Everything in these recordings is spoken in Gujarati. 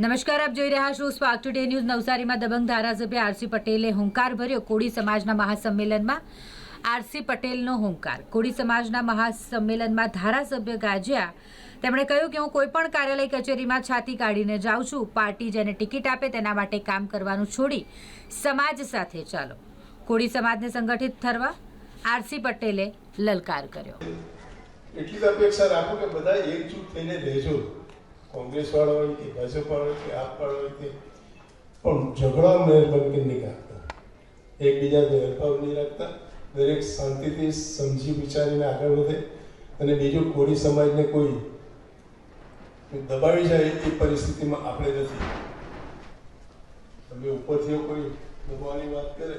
નમસ્કાર, આપ જોઈ રહ્યા છો સ્પાર્ક ટુડે ન્યૂઝ. નવસારીમાં દબંગ ધારાસભ્ય આરસી પટેલે હુંકાર ભર્યો. કોળી સમાજના મહાસંમેલનમાં આરસી પટેલનો હુંકાર. કોળી સમાજના મહાસંમેલનમાં ધારાસભ્ય ગાજ્યા. તેમણે કહ્યું કે હું કોઈપણ કાર્યાલય કચેરીમાં છાતી કાઢીને જાઉં છું. પાર્ટી જેને ટિકિટ આપે તેના માટે કામ કરવાનું છોડી સમાજ સાથે ચાલો. કોળી સમાજને સંગઠિત થરવા આરસી પટેલે લલકાર કર્યો. એટલી અપેક્ષા રાખો કે બધા એકજૂટ થઈને રહેજો કોંગ્રેસ વાળા હોય કે ભાજપ વાળા હોય કે આપ વાળા હોય કે પણ ઝઘડા મહેરબાની નહીં રાખતા એકબીજા ભેદભાવ નહીં રાખતા, દરેક શાંતિથી સમજી વિચારીને આગળ વધે અને બીજું કોળી સમાજને કોઈ દબાવી જાય એ પરિસ્થિતિમાં આપણે નથી. તમે ઉપરથી કોઈ દબાવવાની વાત કરે?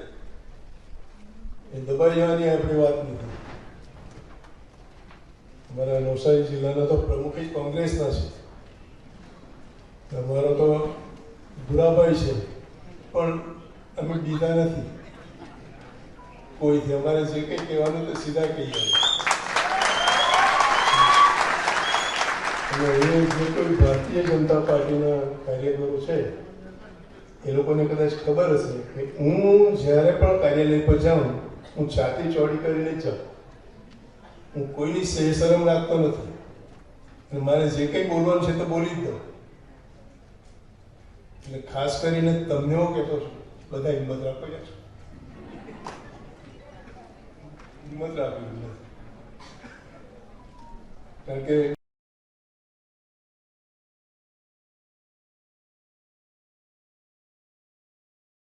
એ દબાઈ જવાની આપણી વાત નથી. અમારા નવસારી જિલ્લાના તો પ્રમુખ જ કોંગ્રેસના છે. અમારો તો ભૂરાભાઈ છે, પણ અમે દીધા નથી. કોઈથી અમારે જે કંઈ કહેવાનું તો સીધા કહીએ અને એ જે કોઈ ભારતીય જનતા પાર્ટીના કાર્યકરો છે, એ લોકોને કદાચ ખબર હશે કે હું જ્યારે પણ કાર્યાલય પર જાઉં, હું છાતી ચોડી કરીને જાઉં. હું કોઈની શરમ રાખતો નથી. અને મારે જે કંઈ બોલવાનું છે તો બોલી જ દઉં. એટલે ખાસ કરીને તમને હું કહેતો છું, બધા હિંમત રાખો યાર. હિંમત રાખવી હિંમત. કારણ કે